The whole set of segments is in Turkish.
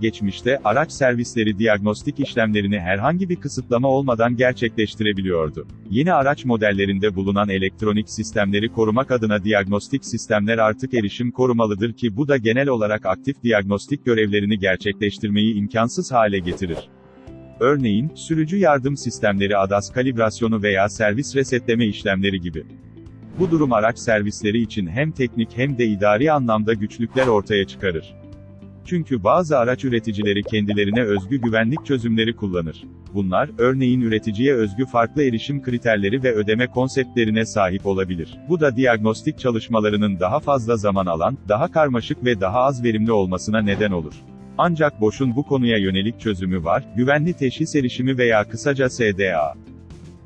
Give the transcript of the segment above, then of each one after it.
geçmişte, araç servisleri diagnostik işlemlerini herhangi bir kısıtlama olmadan gerçekleştirebiliyordu. Yeni araç modellerinde bulunan elektronik sistemleri korumak adına diagnostik sistemler artık erişim korumalıdır ki bu da genel olarak aktif diagnostik görevlerini gerçekleştirmeyi imkansız hale getirir. Örneğin, sürücü yardım sistemleri ADAS kalibrasyonu veya servis resetleme işlemleri gibi. Bu durum araç servisleri için hem teknik hem de idari anlamda güçlükler ortaya çıkarır. Çünkü bazı araç üreticileri kendilerine özgü güvenlik çözümleri kullanır. Bunlar, örneğin üreticiye özgü farklı erişim kriterleri ve ödeme konseptlerine sahip olabilir. Bu da diagnostik çalışmalarının daha fazla zaman alan, daha karmaşık ve daha az verimli olmasına neden olur. Ancak Bosch'un bu konuya yönelik çözümü var, güvenli teşhis erişimi veya kısaca SDA.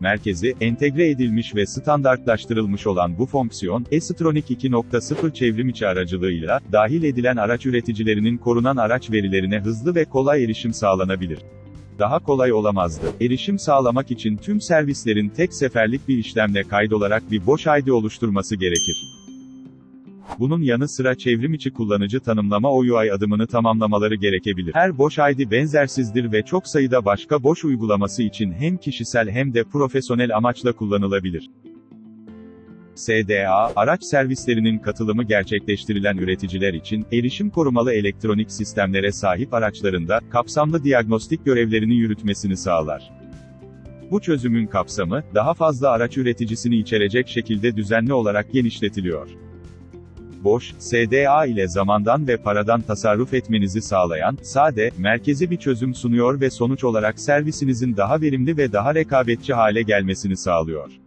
Merkezi, entegre edilmiş ve standartlaştırılmış olan bu fonksiyon, E-Stronic 2.0 çevrimiçi aracılığıyla, dahil edilen araç üreticilerinin korunan araç verilerine hızlı ve kolay erişim sağlanabilir. Daha kolay olamazdı. Erişim sağlamak için tüm servislerin tek seferlik bir işlemle kaydolarak bir Bosch ID oluşturması gerekir. Bunun yanı sıra çevrimiçi kullanıcı tanımlama OUI adımını tamamlamaları gerekebilir. Her Bosch ID benzersizdir ve çok sayıda başka Bosch uygulaması için hem kişisel hem de profesyonel amaçla kullanılabilir. SDA, araç servislerinin katılımı gerçekleştirilen üreticiler için, erişim korumalı elektronik sistemlere sahip araçlarında, kapsamlı diagnostik görevlerini yürütmesini sağlar. Bu çözümün kapsamı, daha fazla araç üreticisini içerecek şekilde düzenli olarak genişletiliyor. Bosch, SDA ile zamandan ve paradan tasarruf etmenizi sağlayan, sade, merkezi bir çözüm sunuyor ve sonuç olarak servisinizin daha verimli ve daha rekabetçi hale gelmesini sağlıyor.